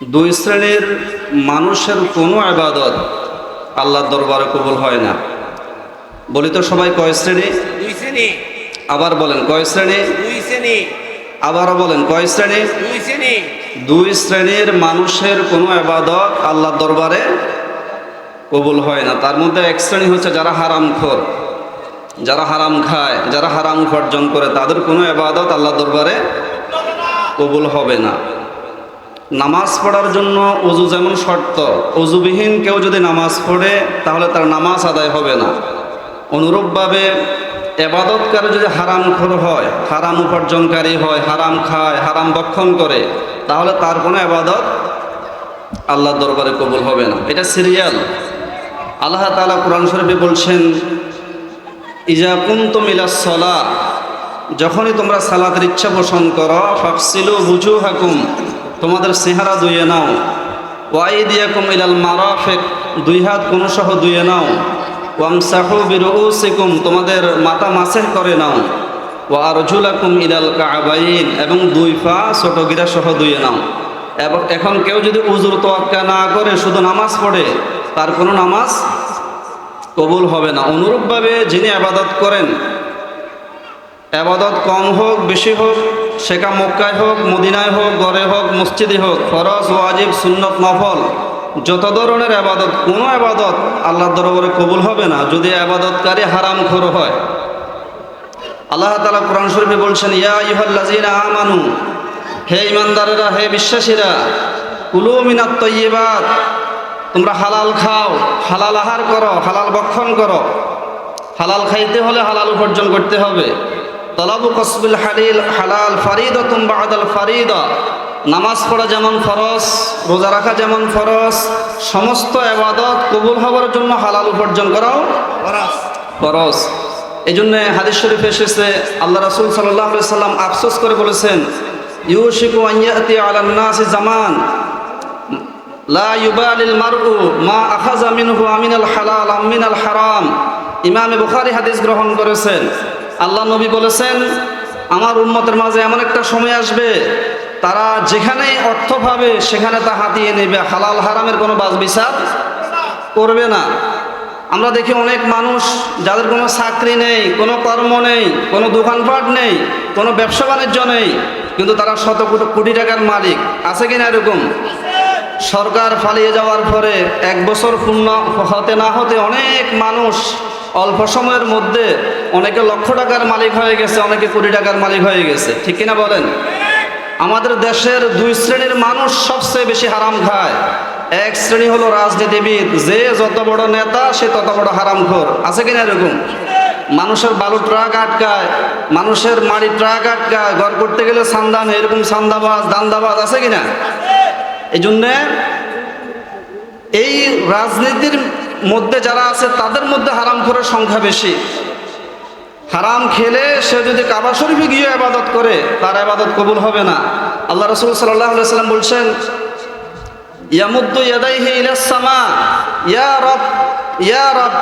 দুই শ্রেণির মানুষের কোনো আবাদত আল্লাহর দরবারে কবুল হয় না। বলি তো সবাই কয় শ্রেণি? দুই শ্রেণি। আবার বলেন কয় শ্রেণি? দুই শ্রেণি। আবারও বলেন কয় শ্রেণি? দুই শ্রেণি। দুই শ্রেণির মানুষের কোনো আবাদত আল্লাহর দরবারে কবুল হয় না। তার মধ্যে এক শ্রেণি হচ্ছে যারা হারামখোর। যারা হারাম খায় যারা হারাম উপার্জন করে তাদের কোনো আবাদত আল্লাহর দরবারে কবুল হবে না। নামাজ পড়ার জন্য অজু যেমন শর্ত অজুবিহীন কেউ যদি নামাজ পড়ে, তাহলে তার নামাজ আদায় হবে না। অনুরূপভাবে এবাদতকারী যদি হারাম খোর হয়, হারাম উপার্জনকারী হয়, হারাম খায়, হারাম বক্ষণ করে, তাহলে তার কোনো এবাদত আল্লাহর দরবারে কবুল হবে না। এটা সিরিয়াল। আল্লাহ তাআলা কোরআন শরীফে বলছেন, ইজা কুনতুম ইলা সলা যখনই তোমরা সালাতের ইচ্ছা পোষণ করো ফাকসিলু বুঝু হাকুম তোমাদের চেহারা ধুয়ে নাও। ওয়াই দিয়াকুম ইলাল মারাফিক, দুই হাত কোনো সহ ধুয়ে নাও। ওয়ামসাহু বিরুসিকুম তোমাদের মাথা মাসেহ করে নাও। ওয়া আরজুলাকুম ইলাল কাবাইন, এবং দুই পা ছোট গিরা সহ ধুয়ে নাও। এবং এখন কেউ যদি উজুর তোয়াক্কা না করে, শুধু নামাজ পড়ে, তার কোনো নামাজ কবুল হবে না। অনুরূপভাবে যিনি আবাদত করেন, আবাদত কম হোক, বেশি হোক শেখা মক্কায় হোক, মদিনায় হোক, গড়ে হোক, মসজিদে হোক, ফরজ, ওয়াজিব, সুন্নত, নফল, যত ধরনের আবাদত, কোনো আবাদত আল্লাহর দরবারে কবুল হবে না যদি আবাদতকারী হারাম খোর হয়। আল্লাহ তালা কোরআন শরীফে বলছেন, ইয়া ইহল্লাজিনা আমানু, হে ইমানদারেরা হে বিশ্বাসীরা, কুলু মিনাত তৈবাত তোমরা হালাল খাও, হালাল আহার করো, হালাল বক্ষণ করো। হালাল খাইতে হলে হালাল উপার্জন করতে হবে। তলাবু কসবুল হালিল হালাল ফারিদ তুম্বা আদাল ফারিদা। নামাজ পড়া যেমন ফরজ, রোজা রাখা যেমন ফরজ, সমস্ত আবাদত কবুল হওয়ার জন্য হালাল উপার্জন করাও ফরজ। এই জন্য হাদিস শরীফ এসেছে, আল্লাহ রাসুল সাল্লাহ সাল্লাম আফসোস করে বলেছেন, ইউশিকু আইয়াতি আলান নাসি জামান, লা ইউবালিল মারউ মা আখাযা মিনহু আমিনাল হালাল আমিনাল হারাম। ইমামে বুখারী হাদিস গ্রহণ করেছেন। আল্লাহ নবী বলেছেন, আমার উন্মতের মাঝে এমন একটা সময় আসবে, তারা যেখানেই অর্থ পাবে, সেখানে তা হাতিয়ে নেবে। হালাল হারামের কোনো বাজ বিচার করবে না। আমরা দেখি অনেক মানুষ যাদের কোনো চাকরি নেই, কোনো কর্ম নেই, কোনো দোকানপাট নেই, কোনো ব্যবসা বাণিজ্য নেই, কিন্তু তারা শত কোটি- কোটি টাকার মালিক। আছে কিনা এরকম? সরকার পালিয়ে যাওয়ার পরে এক বছর পূর্ণ হতে না হতে অনেক মানুষ অল্প সময়ের মধ্যে অনেকে লক্ষ টাকার মালিক হয়ে গেছে, অনেকে কোটি টাকার মালিক হয়ে গেছে। ঠিক কিনা বলেন? আমাদের দেশের দুই শ্রেণির মানুষ সবচেয়ে বেশি হারাম খায়। এক শ্রেণি হলো রাজনীতিবিদ, যে যত বড় নেতা, সে তত বড় হারামখোর। আছে কিনা এরকম? মানুষের বালু ট্রাক আটকায়, মানুষের মাড়ি ট্রাক আটকায়, ঘর করতে গেলে সান্দান এরকম সান্দাবাজ, দান্দাবাজ আছে কিনা? এই জন্যে এই রাজনীতির মধ্যে যারা আছে, তাদের মধ্যে হারামখোরের সংখ্যা বেশি। হারাম খেলে সে যদি কাবা শরীফে গিয়ে আবাদত করে, তার আবাদত কবুল হবে না। আল্লাহ রসুল সাল্লাহ সাল্লাম বলছেন, ইয়ামুদ্দু ইয়াদাইহি ইলাস সামা, ইয়া রব ইয়া রব,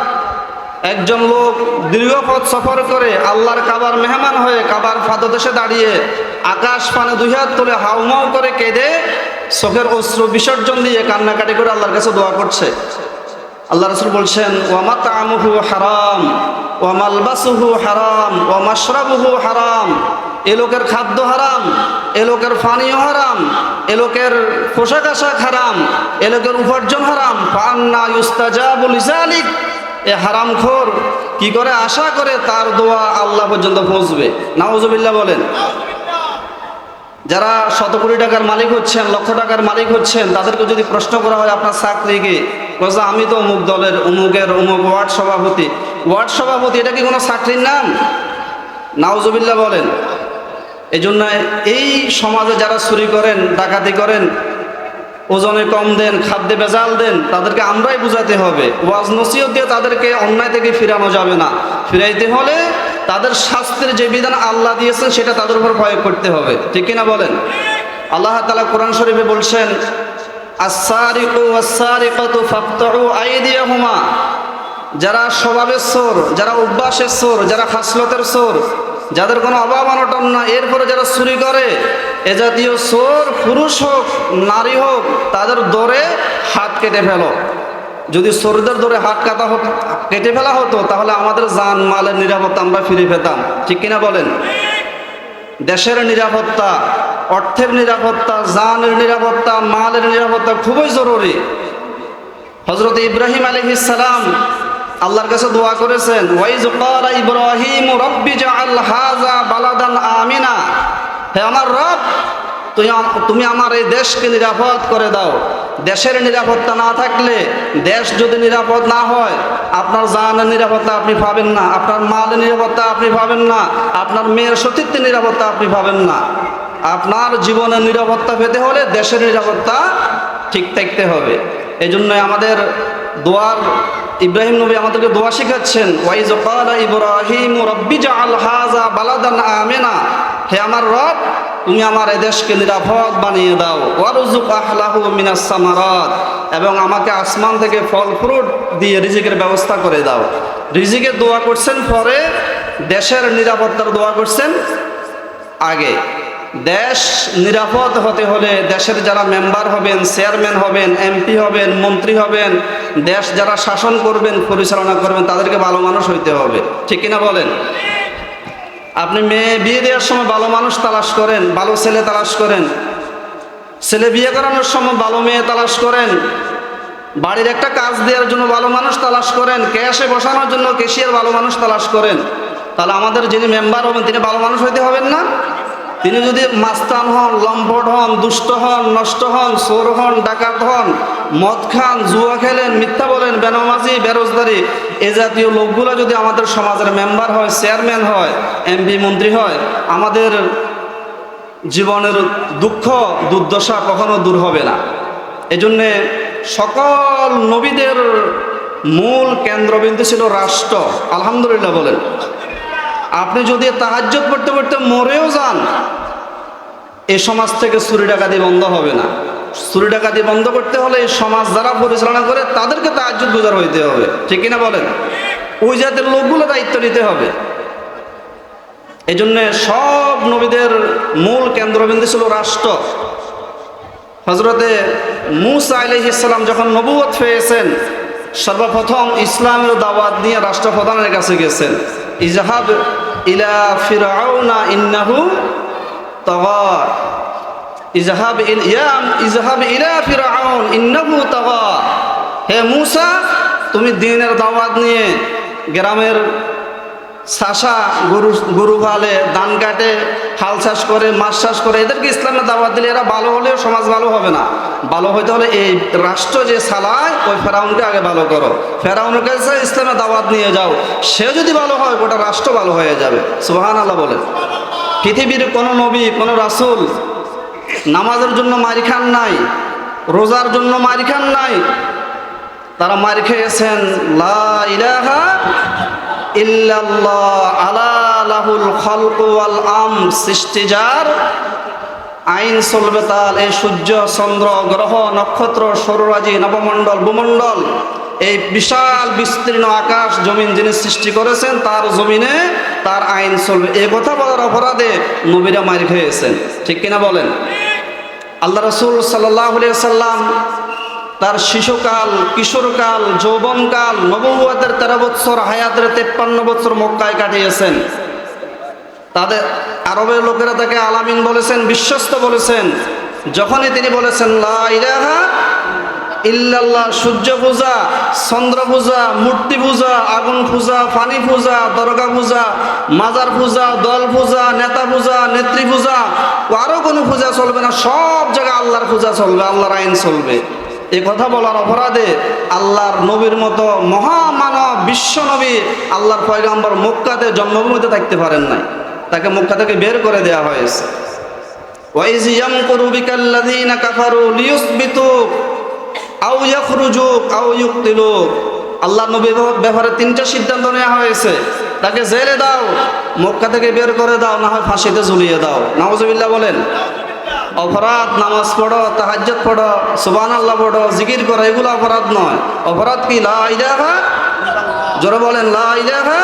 একজন লোক দীর্ঘ পথ সফর করে আল্লাহর কাবার মেহমান হয়ে কাবার ফাদদেশে দাঁড়িয়ে আকাশ পানে দুই হাত তুলে হাউমাউ করে কেঁদে চোখের অস্ত্র বিসর্জন দিয়ে কান্নাকাটি করে আল্লাহর কাছে দোয়া করছে। আল্লাহ রসুল বলছেন ওয়ামা তামুহু হারাম, ওয়া মালবাসুহু হারাম, ওয়া মাশরাবুহু হারাম। এ লোকের খাদ্য হারাম, এ লোকের পানীয় হারাম, এ লোকের পোশাক আশাক হারাম, এ লোকের উপার্জন হারাম। পান্না ইউস্তাজাবুল ইসালিক এ হারাম খোর কি করে আশা করে তার দোয়া আল্লাহ পর্যন্ত পৌঁছবে? নাউজুবিল্লাহ বলেন। যারা শত কোটি টাকার মালিক হচ্ছেন, লক্ষ টাকার মালিক হচ্ছেন, তাদেরকে যদি প্রশ্ন করা হয় আপনার চাকরি কি বলছে, আমি তো অমুক দলের, অমুকের, অমুক ওয়ার্ড সভাপতি। ওয়ার্ড সভাপতি, এটা কি কোনো চাকরির নাম? নাউজুবিল্লাহ বলেন। এই জন্য এই সমাজে যারা চুরি করেন, ডাকাতি করেন, ওজনে কম দেন, খাদ্যে বেজাল দেন, তাদেরকে আমরাই বুঝাতে হবে। ওয়াজ নসিহত দিয়ে তাদেরকে অন্যায় থেকে ফিরানো যাবে না। ফিরাইতে হলে তাদের শাস্ত্রের যে বিধান আল্লাহ দিয়েছেন, সেটা তাদের উপর প্রয়োগ করতে হবে। ঠিক কিনা বলেন? আল্লাহ তালা কোরআন শরীফে বলছেন যারা স্বভাবের সোর, যারা অভ্যাসের সোর, যারা খাসলতের সোর, যাদের কোনো অভাব অনটন না, এরপরে যারা চুরি করে, এ জাতীয় সোর পুরুষ হোক, নারী হোক, তাদের দরে হাত কেটে ফেলো। যদি চোরদের দরে হাত কাটা হতো, কেটে ফেলা হতো, তাহলে আমাদের যান মালের নিরাপত্তা আমরা ফিরে পেতাম। ঠিক কিনা বলেন? দেশের নিরাপত্তা অর্থের নিরাপত্তা, জানের নিরাপত্তা, মালের নিরাপত্তা খুবই জরুরি। হজরত ইব্রাহিম আলাইহিস সালাম আল্লাহর কাছে দোয়া করেছেন, ওয়াইজ ইব্রাহিম বালাদান আমিনা। হে আমার রব, তুই আম- তুমি আমার এই দেশকে নিরাপদ করে দাও। দেশের নিরাপত্তা না থাকলে, দেশ যদি নিরাপদ না হয়, আপনার জানের নিরাপত্তা আপনি পাবেন না, আপনার মালের নিরাপত্তা আপনি পাবেন না, আপনার মেয়ের সতীত্বের নিরাপত্তা আপনি পাবেন না। আপনার জীবনের নিরাপত্তা পেতে হলে দেশের নিরাপত্তা ঠিক থাকতে হবে। এই জন্য আমাদের দোয়ার, ইব্রাহিম নবী আমাদেরকে দোয়া শিখাচ্ছেন, ওয়াইজ ইব্রাহিম আমিনা হে আমার রব, তুমি আমার এ দেশকে নিরাপদ বানিয়ে দাও ওয়ারুজুক আহলাহু মিনাস এবং আমাকে আসমান থেকে ফল ফ্রুট দিয়ে রিজিকের ব্যবস্থা করে দাও। রিজিকের দোয়া করছেন পরে দেশের নিরাপত্তার দোয়া করছেন আগে। দেশ নিরাপদ হতে হলে দেশের যারা মেম্বার হবেন, চেয়ারম্যান হবেন, এমপি হবেন, মন্ত্রী হবেন, দেশ যারা শাসন করবেন, পরিচালনা করবেন, তাদেরকে ভালো মানুষ হইতে হবে। ঠিক কিনা বলেন? আপনি মেয়ে বিয়ে দেওয়ার সময় ভালো মানুষ তালাশ করেন, ভালো ছেলে তালাশ করেন। ছেলে বিয়ে করানোর সময় ভালো মেয়ে তালাশ করেন। বাড়ির একটা কাজ দেওয়ার জন্য ভালো মানুষ তালাশ করেন, ক্যাশে বসানোর জন্য কেশিয়ার ভালো মানুষ তালাশ করেন। তাহলে আমাদের যিনি মেম্বার হবেন, তিনি ভালো মানুষ হইতে হবেন না? তিনি যদি মাস্তান হন, লম্পট হন, দুষ্ট হন, নষ্ট হন, চোর হন, ডাকাত হন, মদ খান, জুয়া খেলেন, মিথ্যা বলেন, বেনামাজি, বেরোজগারি, এ জাতীয় লোকগুলো যদি আমাদের সমাজের মেম্বার হয়, চেয়ারম্যান হয়, এমপি, মন্ত্রী হয়, আমাদের জীবনের দুঃখ, দুর্দশা কখনো দূর হবে না। এজন্যে সকল নবীদের মূল কেন্দ্রবিন্দু ছিল রাষ্ট্র। আলহামদুলিল্লাহ বলেন। আপনি যদি তাহাজ্জত পড়তে পড়তে মরেও যান এই সমাজ থেকে চুরি ডাকাতি বন্ধ হবে না। চুরি ডাকাতি বন্ধ করতে হলে এই সমাজ যারা পরিচালনা করে তাদেরকে তাহাজ্জত গুজার হইতে হবে। ঠিক কিনা বলেন? ওই জাতের লোকগুলো দায়িত্ব নিতে হবে। এই জন্যে সব নবীদের মূল কেন্দ্রবিন্দু ছিল রাষ্ট্র। হজরতে মুসা আলহ ইসলাম যখন নবুয়ত পেয়েছেন, সর্বপ্রথম ইসলামের দাওয়াত নিয়ে রাষ্ট্রপ্রধানের কাছে গেছেন। ইজাহাব ইলা ফিরাউনা ইন্নাহু তগা ইজাহাব ইয়াম ইজাহাব ইলা ফিরাউন ইন্নাহু তগা হে মুসা, তুমি দিনের দাওয়াত নিয়ে গ্রামের শাসা গরু গরু ভালে ধান কাটে, হাল চাষ করে, মাছ চাষ করে, এদেরকে ইসলামের দাওয়াত দিলে এরা ভালো হলেও সমাজ ভালো হবে না। ভালো হইতে হলে এই রাষ্ট্র যে সালায় ওই ফেরাউনকে আগে ভালো করো। ফেরাউনের কাছে ইসলামের দাওয়াত নিয়ে যাও। সে যদি ভালো হয়, গোটা রাষ্ট্র ভালো হয়ে যাবে। সুহান আল্লাহ বলেন। পৃথিবীর কোনো নবী, কোনো রাসুল নামাজের জন্য মারি খান নাই, রোজার জন্য মারি খান নাই। তারা মার খেয়েছেন, লা ইলাহা ইল্লাল্লাহ আলা লাহুল খালকু আম সৃষ্টি যার আইন চলবে তার এই সূর্য, চন্দ্র, গ্রহ, নক্ষত্র, সৌররাজি, নবমণ্ডল, ভূমণ্ডল, এই বিশাল বিস্তীর্ণ আকাশ জমিন যিনি সৃষ্টি করেছেন, তার জমিনে তার আইন চলবে। এই কথা বলার অপরাধে নবীরা মার খেয়েছেন। ঠিক কিনা বলেন? আল্লাহ রসুল সাল্লাহ সাল্লাম তার শিশুকাল, কিশোরকাল, যৌবনকাল নবুয়াদের তেরো বৎসর, হায়াতের তেপ্পান্ন বছর মক্কায় কাটিয়েছেন। তাদের আরবের লোকেরা তাকে আলামিন বলেছেন, বিশ্বস্ত বলেছেন। যখনই তিনি বলেছেন, লা ইলাহা ইল্লাল্লাহ, সূর্য পূজা, চন্দ্র পূজা, মূর্তি পূজা, আগুন পূজা, পানি পূজা, দরগা পূজা, মাজার পূজা, দল পূজা, নেতা পূজা, নেত্রী পূজা, ও আরও কোনো পূজা চলবে না, সব জায়গায় আল্লাহর পূজা চলবে, আল্লাহর আইন চলবে। এ কথা বলার অপরাধে আল্লাহর নবীর মতো মহামানব, বিশ্ব নবী আল্লাহর পয়গাম্বর মক্কাতে জন্মভূমিতে থাকতে পারেন নাই। তাকে মক্কা থেকে বের করে দেওয়া হয়েছে। ওয়াইজ ইয়ামকুরু বিকাল্লাযীনা কাফারু লিয়ুসবিতুক আল্লাহ নবীর ব্যাপারে তিনটা সিদ্ধান্ত নেওয়া হয়েছে। তাকে জেলে দাও, মক্কা থেকে বের করে দাও, না হয় ফাঁসিতে ঝুলিয়ে দাও। নাওজুবিল্লাহ বলেন, অপরাধ, নামাজ পড়ো তাহাজ্জত পড়ো সুবান আল্লাহ পড়ো, জিকির করো, এগুলো অপরাধ নয়। অপরাধ কি? লা জোরে বলেন, লা ইলাহা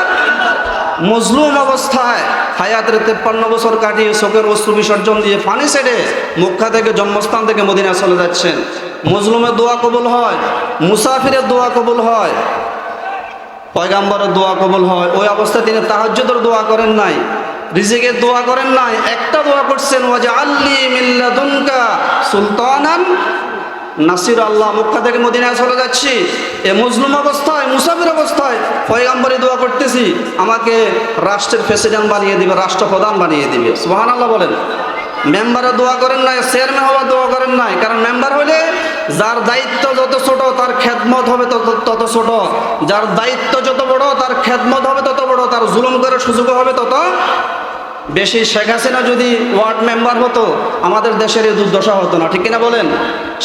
মজলুম অবস্থায় হায়াতের তেপ্পান্ন বছর কাটিয়ে শোকের অস্ত্র বিসর্জন দিয়ে ফানি সেটে মক্কা থেকে জন্মস্থান থেকে মদিনা চলে যাচ্ছেন। মজলুমের দোয়া কবুল হয়, মুসাফিরের দোয়া কবুল হয়, পয়গাম্বরের দোয়া কবুল হয়। ওই অবস্থায় তিনি তাহাজ্জুদের দোয়া করেন নাই, রিজিকের দোয়া করেন নাই, একটা দোয়া করছেন ওয়াজা আল্লি মিল্লা মিল্লাদুনকা সুলতানান নাসির আল্লাহ মক্কা থেকে মদিনায় চলে যাচ্ছি। এ মুসলিম অবস্থায়, মুসাফির অবস্থায় পয়গাম্বরে দোয়া করতেছি, আমাকে রাষ্ট্রের প্রেসিডেন্ট বানিয়ে দিবে, রাষ্ট্রপ্রধান বানিয়ে দিবে। সুহান আল্লাহ বলেন। মেম্বারে দোয়া করেন নাই, চেয়ারম্যান হওয়ার দোয়া করেন নাই, কারণ মেম্বার হলে যার দায়িত্ব যত ছোট, তার খেদমত হবে তত তত ছোট। যার দায়িত্ব যত বড়, তার খেদমত হবে তত বড়, তার জুলুম করার সুযোগ হবে তত বেশি শেখ হাসিনা যদি ওয়ার্ড মেম্বার হতো, আমাদের দেশের এই দুর্দশা হতো না। ঠিক কিনা বলেন?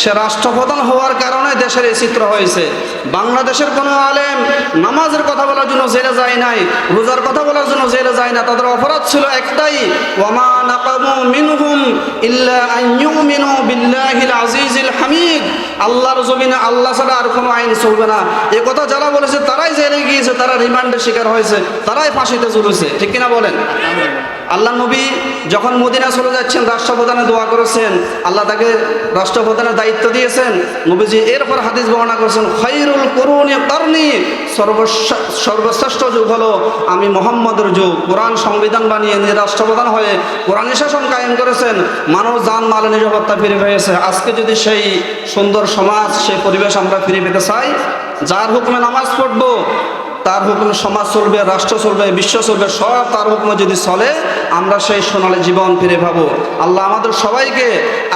সে রাষ্ট্রপ্রধান হওয়ার কারণে দেশের এই চিত্র হয়েছে। বাংলাদেশের কোনো আলেম নামাজের কথা বলার জন্য জেলে যায় নাই, রোজার কথা বলার জন্য জেলে যায় না। তাদের অপরাধ ছিল একটাই, ওয়ামা নাকামু মিনহুম ইল্লা আন ইউমিনু বিল্লাহিল আজিজিল হামিদ। আল্লাহর জমিনে আল্লাহ ছাড়া আর কোনো আইন চলবে না। এ কথা যারা বলেছে, তারাই জেলে গিয়েছে, তারা রিমান্ডের শিকার হয়েছে, তারাই ফাঁসিতে চলেছে ঠিক কিনা বলেন? আল্লাহ নবী যখন মদিনা চলে যাচ্ছেন, রাষ্ট্রপ্রধানে দোয়া করেছেন, আল্লাহ তাকে রাষ্ট্রপ্রধানের দায়িত্ব দিয়েছেন, নবীজি এরপর হাদিস বর্ণনা করেছেন খৈরুল করুন করনি সর্বশ্রেষ্ঠ যুগ হলো, আমি মোহাম্মদের যুগ। কোরআন সংবিধান বানিয়ে নিয়ে রাষ্ট্রপ্রধান হয়ে কোরআন শাসন কায়েম করেছেন, মানুষ যান মালে নিরাপত্তা ফিরে পেয়েছে। আজকে যদি সেই সুন্দর সমাজ, সেই পরিবেশ আমরা ফিরে পেতে চাই, যার হুকুমে নামাজ পড়ব তার হুকুমে সমাজ চলবে, রাষ্ট্র চলবে, বিশ্ব চলবে, সব তার হুকুমে যদি চলে, আমরা সেই সোনালী জীবন ফিরে পাবো। আল্লাহ আমাদের সবাইকে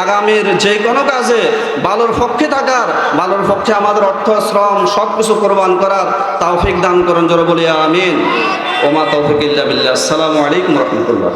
আগামীর যে কোনো কাজে বালোর পক্ষে থাকার, বালোর পক্ষে আমাদের অর্থ, শ্রম সব কিছু কোরবান করার তাওফিক দান করেন, জোর বলিয়া আমিন। ওমা তৌফিক ইল্লা আসসালামু আলাইকুম রহমতুল্লাহ।